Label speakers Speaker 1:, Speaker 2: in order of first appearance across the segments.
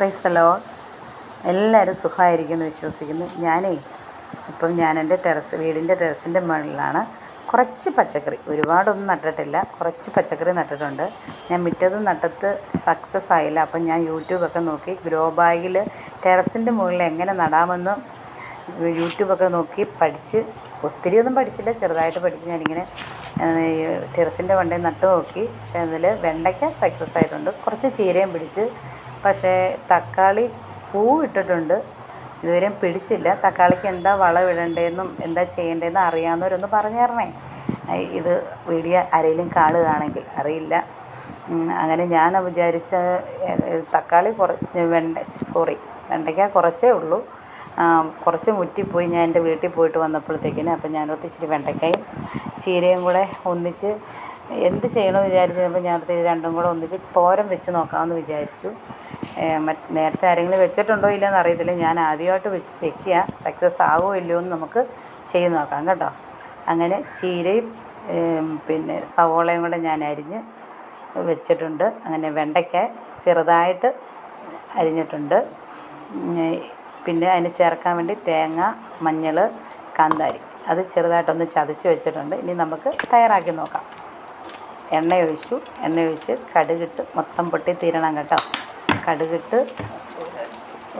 Speaker 1: ക്രൈസ്തലോ എല്ലാവരും സുഖമായിരിക്കുമെന്ന് വിശ്വസിക്കുന്നു. ഞാനേ ഇപ്പം ഞാൻ എന്റെ ടെറസ് വീടിന്റെ ടെറസിന്റെ മുകളിലാണ് കുറച്ച് പച്ചക്കറി. ഒരുപാടൊന്നും നട്ടിട്ടില്ല. കുറച്ച് പച്ചക്കറി നട്ടിട്ടുണ്ട്. ഞാൻ മിറ്റത്ത് നട്ടത്ത് സക്സസ് ആയില്ല. അപ്പം ഞാൻ യൂട്യൂബൊക്കെ നോക്കി ഗ്രോ ബാഗിൽ ടെറസിന്റെ മുകളിൽ എങ്ങനെ നടാമെന്ന് യൂട്യൂബൊക്കെ നോക്കി പഠിച്ച് ഒത്തിരി ഒന്നും പഠിച്ചില്ല. ചെറുതായിട്ട് പഠിച്ച് ഞാനിങ്ങനെ ടെറസിന്റെ വണ്ടി നട്ട് നോക്കി. പക്ഷേ അതിൽ വെണ്ടയ്ക്ക സക്സസ് ആയിട്ടുണ്ട്. കുറച്ച് ചീരയും പിടിച്ച് പക്ഷേ തക്കാളി പൂ ഇട്ടിട്ടുണ്ട് ഇതുവരെയും പിടിച്ചില്ല. തക്കാളിക്ക് എന്താ വളം ഇടേണ്ടതെന്നും എന്താ ചെയ്യേണ്ടതെന്നും അറിയാവുന്നവരൊന്ന് പറഞ്ഞു തരണേ. ഇത് വീഡിയോ ആരെങ്കിലും കാണുകയാണെങ്കിൽ അറിയില്ല. അങ്ങനെ ഞാൻ വിചാരിച്ച തക്കാളി കുറച്ച് വെണ്ട സോറി വെണ്ടയ്ക്ക കുറച്ചേ ഉള്ളൂ. കുറച്ച് മുറ്റിപ്പോയി ഞാൻ എന്റെ വീട്ടിൽ പോയിട്ട് വന്നപ്പോഴത്തേക്കിന് അപ്പം ഞാനോർത്ത് ഇച്ചിരി വെണ്ടയ്ക്കയും ചീരയും കൂടെ ഒന്നിച്ച് എന്ത് ചെയ്യണമെന്ന് വിചാരിച്ചപ്പോൾ ഇത് രണ്ടും കൂടെ ഒന്നിച്ച് തോരൻ വെച്ച് നോക്കാമെന്ന് വിചാരിച്ചു. നേരത്തെ ആരെങ്കിലും വെച്ചിട്ടുണ്ടോ ഇല്ലയോ എന്ന് അറിയത്തില്ല. ഞാൻ ആദ്യമായിട്ട് വെക്കുക. സക്സസ് ആകുമോ ഇല്ലയോ എന്ന് നമുക്ക് ചെയ്ത് നോക്കാം കേട്ടോ. അങ്ങനെ ചീരയും പിന്നെ സവോളയും കൂടെ ഞാൻ അരിഞ്ഞ് വെച്ചിട്ടുണ്ട്. അങ്ങനെ വെണ്ടയ്ക്ക ചെറുതായിട്ട് അരിഞ്ഞിട്ടുണ്ട്. പിന്നെ അതിന് ചേർക്കാൻ വേണ്ടി തേങ്ങ മഞ്ഞൾ കാന്താരി. അത് ചെറുതായിട്ടൊന്ന് ചതച്ച് വെച്ചിട്ടുണ്ട്. ഇനി നമുക്ക് തയ്യാറാക്കി നോക്കാം. എണ്ണ ഒഴിച്ചു. എണ്ണ ഒഴിച്ച് കടുകിട്ട് മൊത്തം പൊട്ടി തീരണം കേട്ടോ. കടുകിട്ട്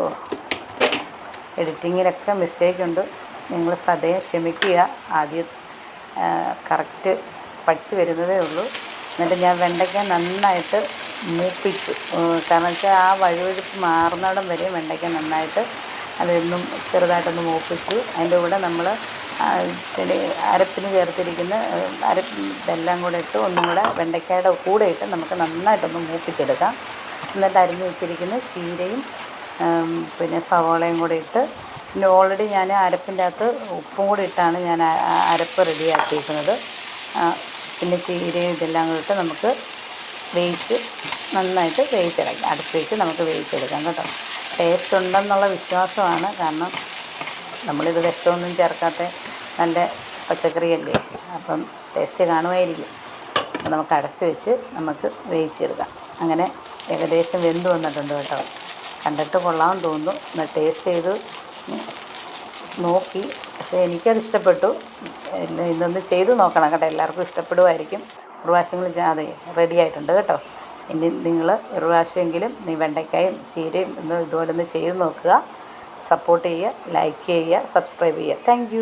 Speaker 1: ഓ എഡിറ്റിങ്ങിലൊക്കെ മിസ്റ്റേക്ക് ഉണ്ട്. നിങ്ങൾ സദയം ക്ഷമിക്കുക. ആദ്യം കറക്റ്റ് പഠിച്ചു വരുന്നതേ ഉള്ളൂ. എന്നിട്ട് ഞാൻ വെണ്ടയ്ക്ക നന്നായിട്ട് മൂപ്പിച്ചു. കാരണം വെച്ചാൽ ആ വഴുവഴുപ്പ് മാറുന്നിടം വരെ വെണ്ടയ്ക്ക നന്നായിട്ട് അതൊന്നും ചെറുതായിട്ടൊന്ന് മൂപ്പിച്ചു. അതിന്റെ കൂടെ നമ്മൾ പിന്നെ അരപ്പിന് ചേർത്തിരിക്കുന്ന അരപ്പ് ഇതെല്ലാം കൂടെ ഇട്ട് ഒന്നും കൂടെ വെണ്ടയ്ക്കയുടെ കൂടെ ഇട്ട് നമുക്ക് നന്നായിട്ടൊന്ന് മൂപ്പിച്ചെടുക്കാം. എന്നിട്ട് അരിഞ്ഞ് വെച്ചിരിക്കുന്ന ചീരയും പിന്നെ സവാളയും കൂടി ഇട്ട് പിന്നെ ഓൾറെഡി ഞാൻ അരപ്പിന്റെ അകത്ത് ഉപ്പും കൂടി ഇട്ടാണ് ഞാൻ അരപ്പ് റെഡിയാക്കിയിരിക്കുന്നത്. പിന്നെ ചീരയും ഇതെല്ലാം കൂടി ഇട്ട് നമുക്ക് വേവിച്ച് നന്നായിട്ട് വേവിച്ചെടുക്കാം. അടച്ച് വെച്ച് നമുക്ക് വേവിച്ചെടുക്കാം കേട്ടോ. ടേസ്റ്റ് ഉണ്ടെന്നുള്ള വിശ്വാസമാണ്. കാരണം നമ്മളിത് വിഷമൊന്നും ചേർക്കാത്ത നല്ല പച്ചക്കറിയല്ലേ? അപ്പം ടേസ്റ്റ് കാണുമായിരിക്കും. അപ്പം നമുക്ക് അടച്ച് വെച്ച് നമുക്ക് വേവിച്ചെടുക്കാം. അങ്ങനെ ഏകദേശം വെന്ത് വന്നിട്ടുണ്ട് കേട്ടോ. കണ്ടിട്ട് കൊള്ളാമെന്ന് തോന്നുന്നു. എന്നാൽ ടേസ്റ്റ് ചെയ്ത് നോക്കി. പക്ഷേ എനിക്കത് ഇഷ്ടപ്പെട്ടു. ഇതൊന്ന് ചെയ്ത് നോക്കണം കേട്ടോ. എല്ലാവർക്കും ഇഷ്ടപ്പെടുമായിരിക്കും. ഒരു അതെ റെഡി ആയിട്ടുണ്ട് കേട്ടോ. ഇനി നിങ്ങൾ ഒരു പ്രാവശ്യമെങ്കിലും നീ വെണ്ടയ്ക്കായും ചീരയും ഇതുപോലെ ഒന്ന് ചെയ്ത് നോക്കുക. സപ്പോർട്ട് ചെയ്യുക ലൈക്ക് ചെയ്യുക സബ്സ്ക്രൈബ് ചെയ്യുക. താങ്ക്